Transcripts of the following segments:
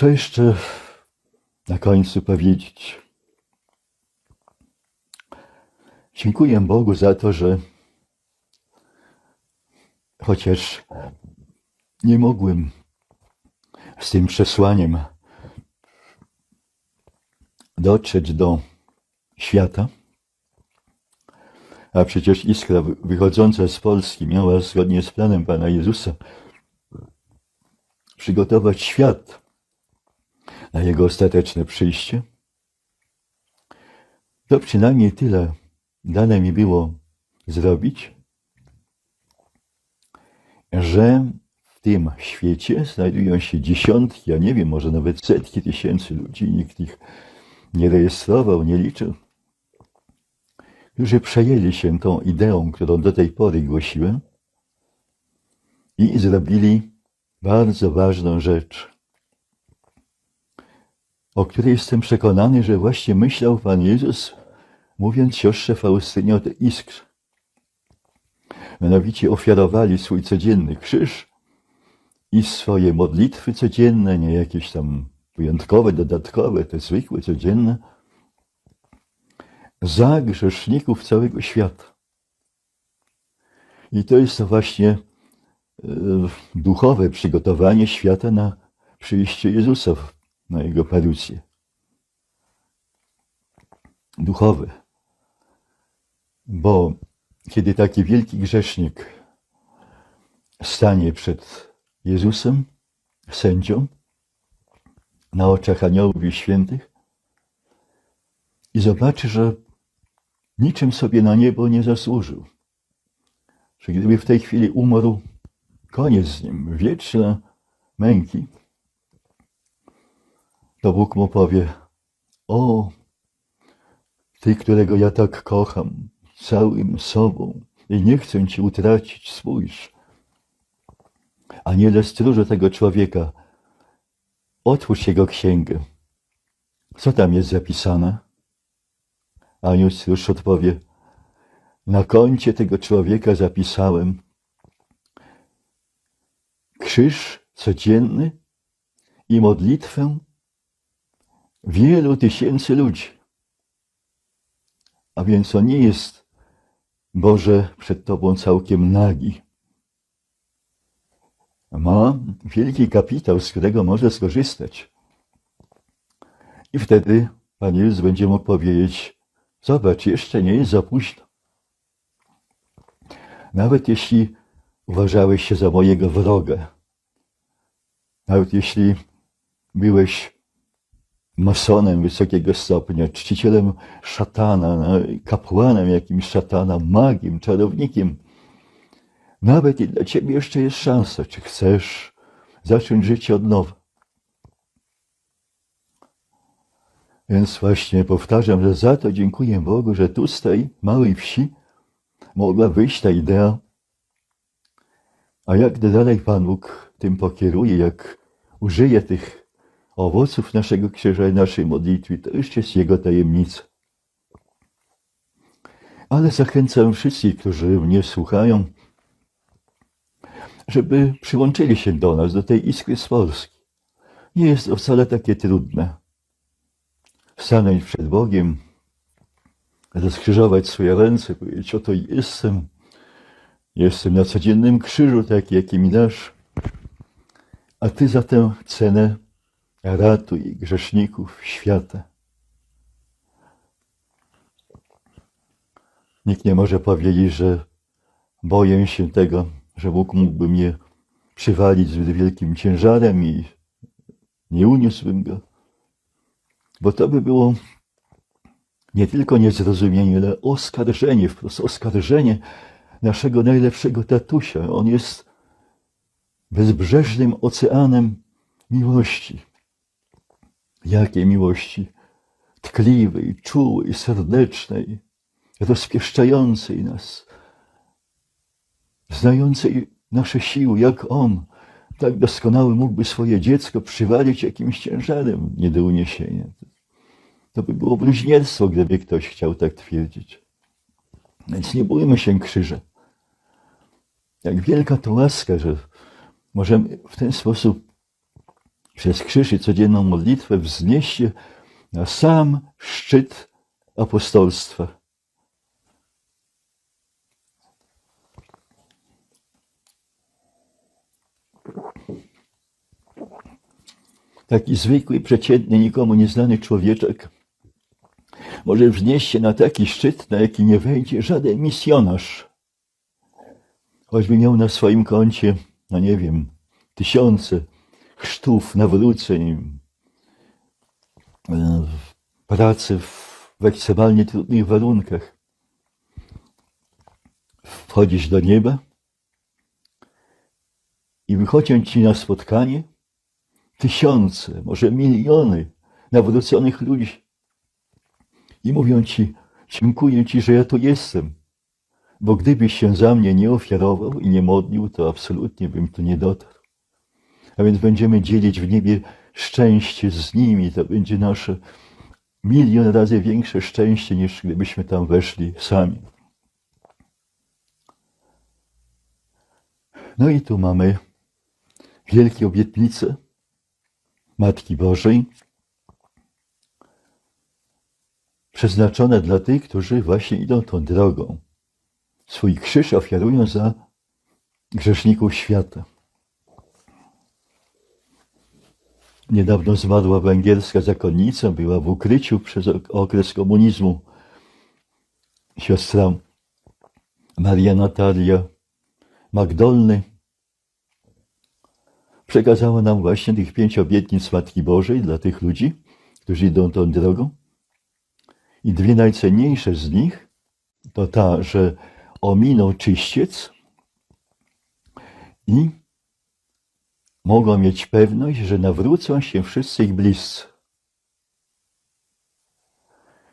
Co jeszcze na końcu powiedzieć? Dziękuję Bogu za to, że chociaż nie mogłem z tym przesłaniem dotrzeć do świata, a przecież iskra wychodząca z Polski miała zgodnie z planem Pana Jezusa przygotować świat na Jego ostateczne przyjście, to przynajmniej tyle dane mi było zrobić, że w tym świecie znajdują się dziesiątki, a nie wiem, może nawet setki tysięcy ludzi, nikt ich nie rejestrował, nie liczył, którzy przejęli się tą ideą, którą do tej pory głosiłem i zrobili bardzo ważną rzecz, o której jestem przekonany, że właśnie myślał Pan Jezus, mówiąc siostrze Faustynie o tej iskrze. Mianowicie ofiarowali swój codzienny krzyż i swoje modlitwy codzienne, nie jakieś tam wyjątkowe, dodatkowe, te zwykłe, codzienne, za grzeszników całego świata. I to jest to właśnie e, duchowe przygotowanie świata na przyjście Jezusa, na Jego parucję. Duchowe. Bo kiedy taki wielki grzesznik stanie przed Jezusem, sędzią, na oczach aniołów i świętych i zobaczy, że niczym sobie na niebo nie zasłużył. Że gdyby w tej chwili umarł, koniec z nim, wieczne męki, to Bóg mu powie, o, Ty, którego ja tak kocham, całym sobą i nie chcę Ci utracić, spójrz. Aniele stróże tego człowieka, otwórz jego księgę. Co tam jest zapisane? Anioł stróż odpowie, na koncie tego człowieka zapisałem krzyż codzienny i modlitwę wielu tysięcy ludzi. A więc on nie jest Boże przed Tobą całkiem nagi. Ma wielki kapitał, z którego może skorzystać. I wtedy Pan Jezus będzie mógł powiedzieć, zobacz, jeszcze nie jest za późno. Nawet jeśli uważałeś się za mojego wroga, nawet jeśli byłeś masonem wysokiego stopnia, czcicielem szatana, no, kapłanem jakimś szatana, magiem, czarownikiem. Nawet i dla ciebie jeszcze jest szansa, czy chcesz zacząć życie od nowa. Więc właśnie powtarzam, że za to dziękuję Bogu, że tu z tej małej wsi mogła wyjść ta idea. A jak dalej Pan Bóg tym pokieruje, jak użyje tych owoców naszego krzyża i naszej modlitwy, to już jest Jego tajemnica. Ale zachęcam wszystkich, którzy mnie słuchają, żeby przyłączyli się do nas, do tej iskry z Polski. Nie jest to wcale takie trudne. Stanąć przed Bogiem, rozkrzyżować swoje ręce, powiedzieć, oto jestem, jestem na codziennym krzyżu, taki jaki mi dasz, a Ty za tę cenę ratuj grzeszników świata. Nikt nie może powiedzieć, że boję się tego, że Bóg mógłby mnie przywalić zbyt wielkim ciężarem i nie uniósłbym go. Bo to by było nie tylko niezrozumienie, ale oskarżenie, wprost oskarżenie naszego najlepszego tatusia. On jest bezbrzeżnym oceanem miłości. Jakiej miłości? Tkliwej, czułej, serdecznej, rozpieszczającej nas, znającej nasze siły, jak On, tak doskonały mógłby swoje dziecko przywalić jakimś ciężarem nie do uniesienia. To by było bluźnierstwo, gdyby ktoś chciał tak twierdzić. Więc nie bójmy się krzyża. Jak wielka to łaska, że możemy w ten sposób przez krzyż i codzienną modlitwę wznieść się na sam szczyt apostolstwa. Taki zwykły, przeciętny, nikomu nieznany człowieczek może wznieść się na taki szczyt, na jaki nie wejdzie żaden misjonarz. Choćby miał na swoim koncie, no nie wiem, tysiące chrztów, nawróceń, e, pracy w, ekstremalnie trudnych warunkach. Wchodzisz do nieba i wychodzą ci na spotkanie tysiące, może miliony nawróconych ludzi i mówią ci, dziękuję ci, że ja tu jestem, bo gdybyś się za mnie nie ofiarował i nie modlił, to absolutnie bym tu nie dotarł. A więc będziemy dzielić w niebie szczęście z nimi. To będzie nasze milion razy większe szczęście, niż gdybyśmy tam weszli sami. No i tu mamy wielkie obietnice Matki Bożej, przeznaczone dla tych, którzy właśnie idą tą drogą. Swój krzyż ofiarują za grzeszników świata. Niedawno zmarła węgierska zakonnica, była w ukryciu przez okres komunizmu. Siostra Maria Natalia Magdolny przekazała nam właśnie tych pięć obietnic Matki Bożej dla tych ludzi, którzy idą tą drogą. I dwie najcenniejsze z nich to ta, że ominą czyściec i mogą mieć pewność, że nawrócą się wszyscy ich bliscy.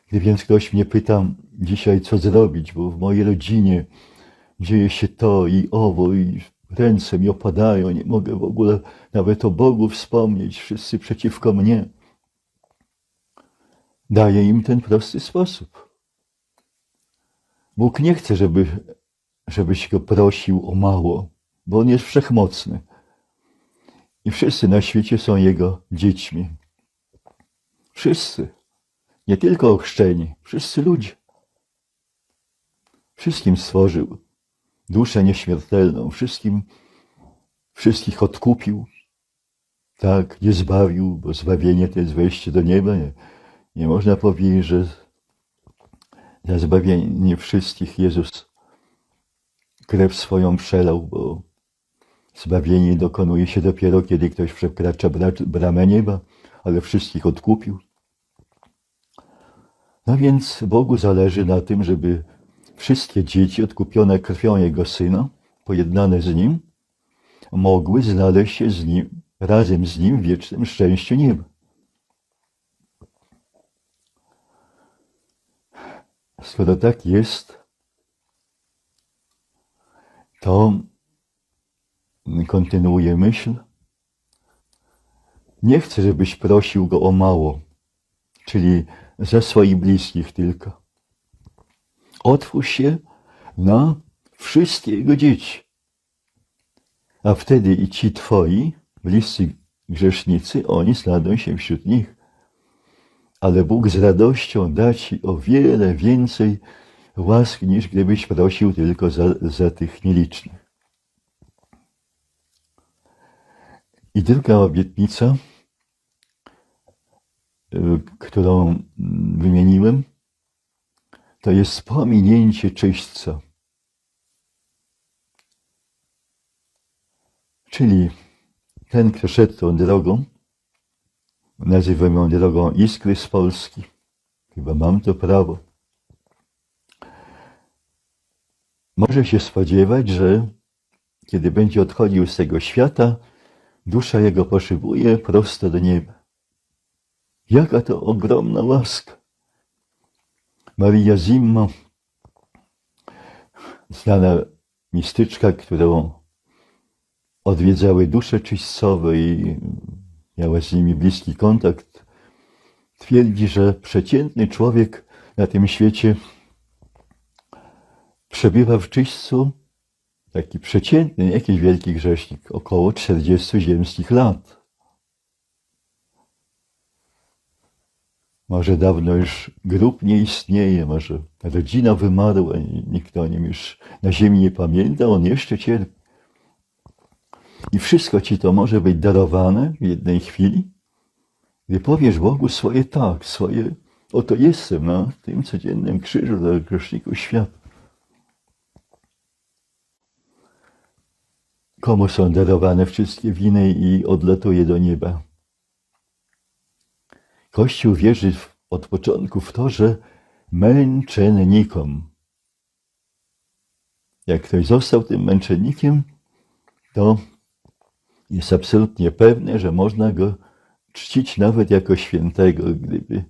Gdy więc ktoś mnie pyta dzisiaj, co zrobić, bo w mojej rodzinie dzieje się to i owo, i ręce mi opadają, nie mogę w ogóle nawet o Bogu wspomnieć, wszyscy przeciwko mnie. Daję im ten prosty sposób. Bóg nie chce, żeby, żebyś go prosił o mało, bo on jest wszechmocny. I wszyscy na świecie są Jego dziećmi. Wszyscy. Nie tylko ochrzczeni, wszyscy ludzie. Wszystkim stworzył duszę nieśmiertelną, wszystkim, wszystkich odkupił. Tak, nie zbawił, bo zbawienie to jest wejście do nieba. Nie, nie można powiedzieć, że za zbawienie wszystkich Jezus krew swoją przelał, bo Zbawienie dokonuje się dopiero, kiedy ktoś przekracza bramę nieba, ale wszystkich odkupił. No więc Bogu zależy na tym, żeby wszystkie dzieci odkupione krwią Jego Syna, pojednane z Nim, mogły znaleźć się z Nim, razem z Nim w wiecznym szczęściu nieba. Skoro tak jest, to kontynuuje myśl. Nie chcę, żebyś prosił go o mało, czyli za swoich bliskich tylko. Otwórz się na wszystkie jego dzieci. A wtedy i ci twoi, bliscy grzesznicy, oni znajdą się wśród nich. Ale Bóg z radością da ci o wiele więcej łask, niż gdybyś prosił tylko za, za tych nielicznych. I druga obietnica, y, którą wymieniłem, to jest pominięcie czyśćca. Czyli ten, kto szedł tą drogą, nazywam ją drogą iskry z Polski. Chyba mam to prawo. Może się spodziewać, że kiedy będzie odchodził z tego świata, Dusza jego poszybuje prosto do nieba. Jaka to ogromna łaska. Maria Zimma, znana mistyczka, którą odwiedzały dusze czyścowe i miała z nimi bliski kontakt, twierdzi, że przeciętny człowiek na tym świecie przebywa w czyśćcu taki przeciętny, jakiś wielki grzesznik, około 40 ziemskich lat. Może dawno już grób nie istnieje, może rodzina wymarła, nikt o nim już na ziemi nie pamięta, on jeszcze cierpi. I wszystko ci to może być darowane w jednej chwili, gdy powiesz Bogu swoje tak, swoje oto jestem na tym codziennym krzyżu dla grzeszników świata. Komu są darowane wszystkie winy i odlatuje do nieba? Kościół wierzy od początku w to, że męczennikom. Jak ktoś został tym męczennikiem, to jest absolutnie pewne, że można go czcić nawet jako świętego, gdyby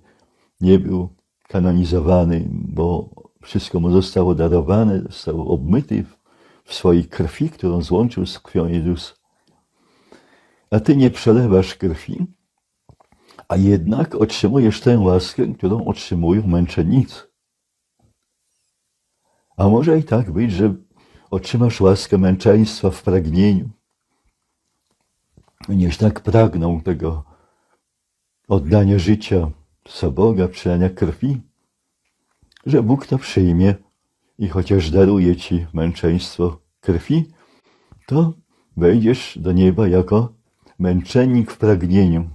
nie był kanonizowany, bo wszystko mu zostało darowane, został obmyty w, swojej krwi, którą złączył z krwią Jezusa. A ty nie przelewasz krwi, a jednak otrzymujesz tę łaskę, którą otrzymują męczennicy. A może i tak być, że otrzymasz łaskę męczeństwa w pragnieniu. Będziesz tak pragnął tego oddania życia za Boga, przelania krwi, że Bóg to przyjmie i chociaż daruje ci męczeństwo krwi, to wejdziesz do nieba jako męczennik w pragnieniu.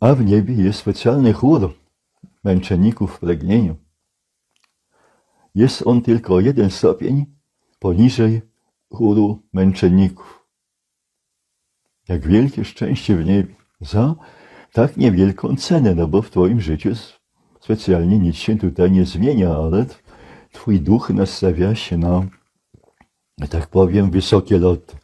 A w niebie jest specjalny chór męczenników w pragnieniu. Jest on tylko jeden stopień poniżej chóru męczenników. Jak wielkie szczęście w niebie za tak niewielką cenę, no bo w Twoim życiu specjalnie nic się tutaj nie zmienia, ale Twój duch nastawia się na, tak powiem, wysokie loty.